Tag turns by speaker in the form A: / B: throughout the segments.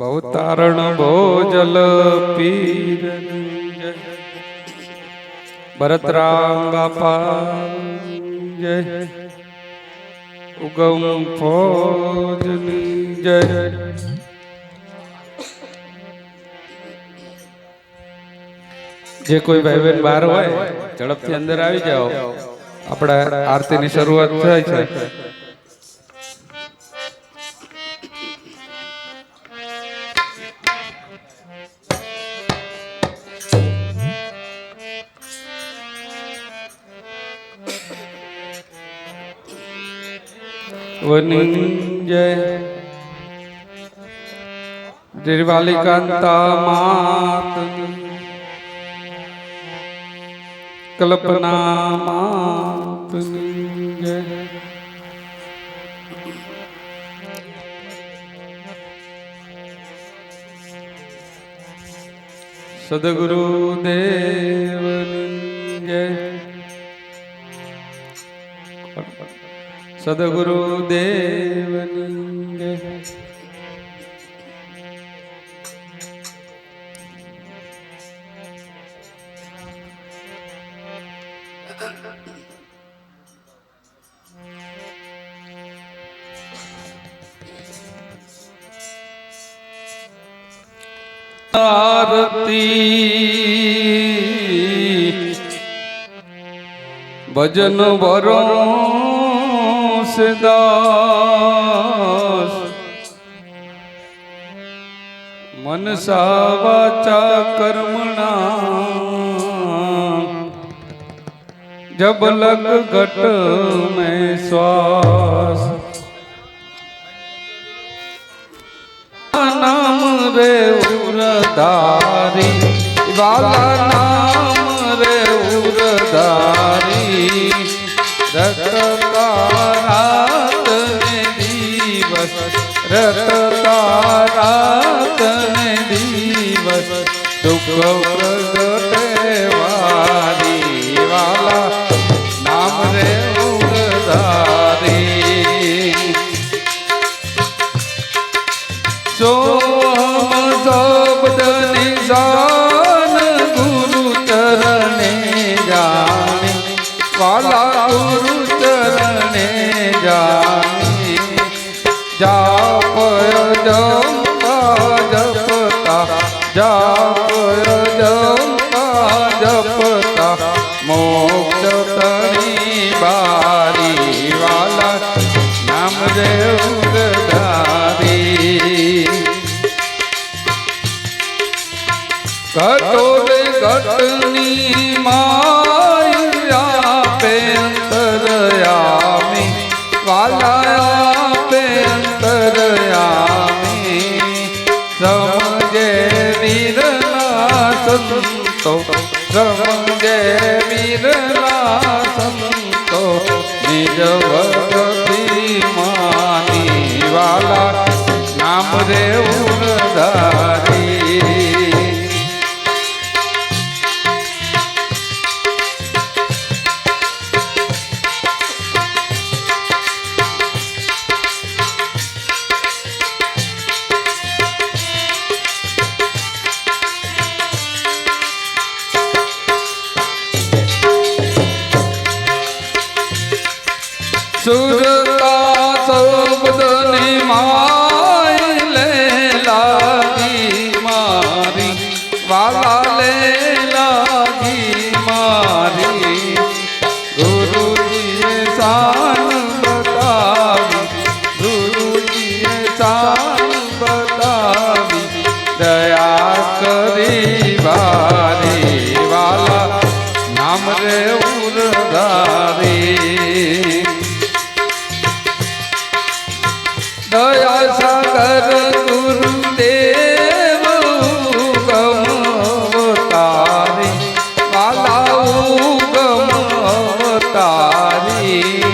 A: ભવતારણ ભોજલ પીર ભરતરામ બાપા જય ઉગમ ફોજની જય. જે કોઈ ભાઈ બહેન બહાર હોય, ઝડપથી અંદર આવી જાઓ. આપણે આરતીની શરૂઆત થાય છે. વનિંજય દિર્વાલિકાંતા માત કલ્પના માત જય. સદગુરુ દેવ જય. સદગુરુ દેવની આરતી ભજન વરો સદાસ મનસા વાચા કર્મણા જબ લગ ઘટ મેં શ્વાસ. નામ રે ઉરધારી વાલા રટતા રાત દિવસ દુઃખ મોક્ષ તણી બારી વાલા નામ દેવ ગદારી ઘટોલે ઘટની માયા પે અંતરયામી વાલા સમજે વીરના સંતો નિજવતી માની વાલા નામ રે ઉરધારી સુરતા શબ્દની માય લે લાગી મારી, વાલા લે લાગી મારી. ગુરુજીએ શાન બતાવી, ગુરુજીએ શાન બતાવી, દયા કરી વારી, વાલા, નામ રે ઉરધારી તારી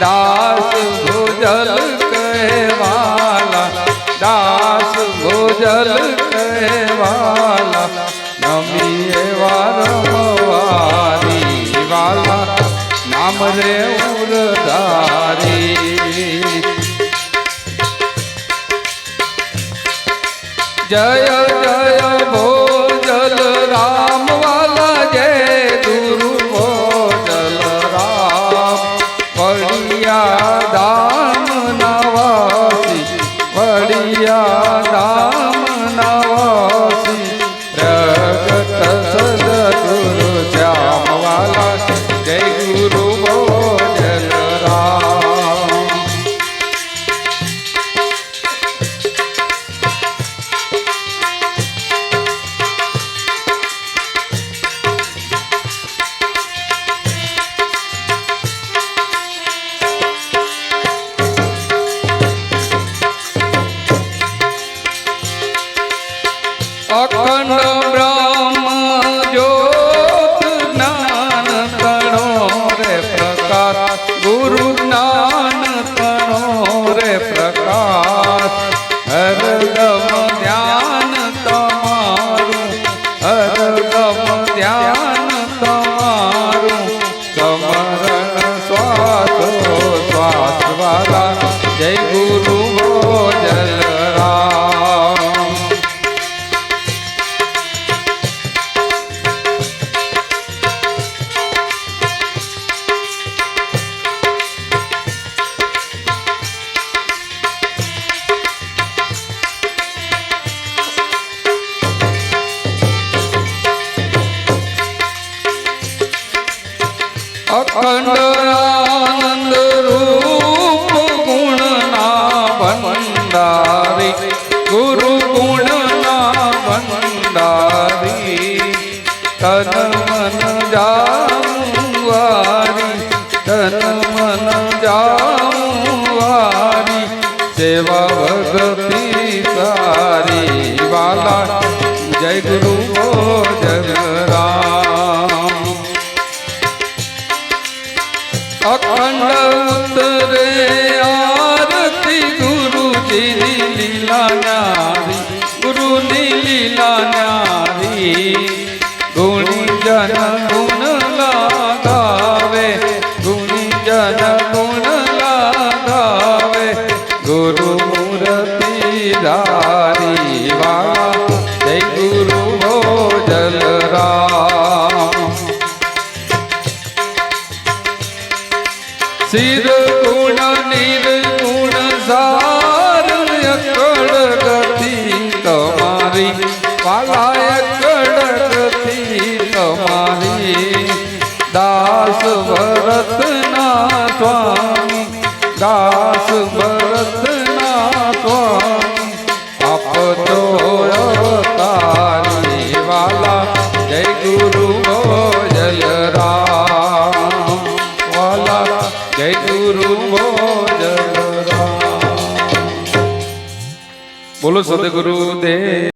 A: દાસ ભોજલ કહેવાલા, દાસ ભોજલ કહેવાલા, નમી એવા રમવારી વાલા, નામ રે ઉરધારી જય જય ભો મળ્યા જય ગુરુ બોજલ અખંડ ભક્તિ સારી વાલા જય ગુરુ જગરામ અખંડ ઉતરે આરતી ગુરુજીની લીલા નારી ગુરુની લીલા નારી ગુણી જન ગુણ મારી વાળા જય ગુરુ ભોજલ રામ તમારી વાલા સદગુરુ દેવ.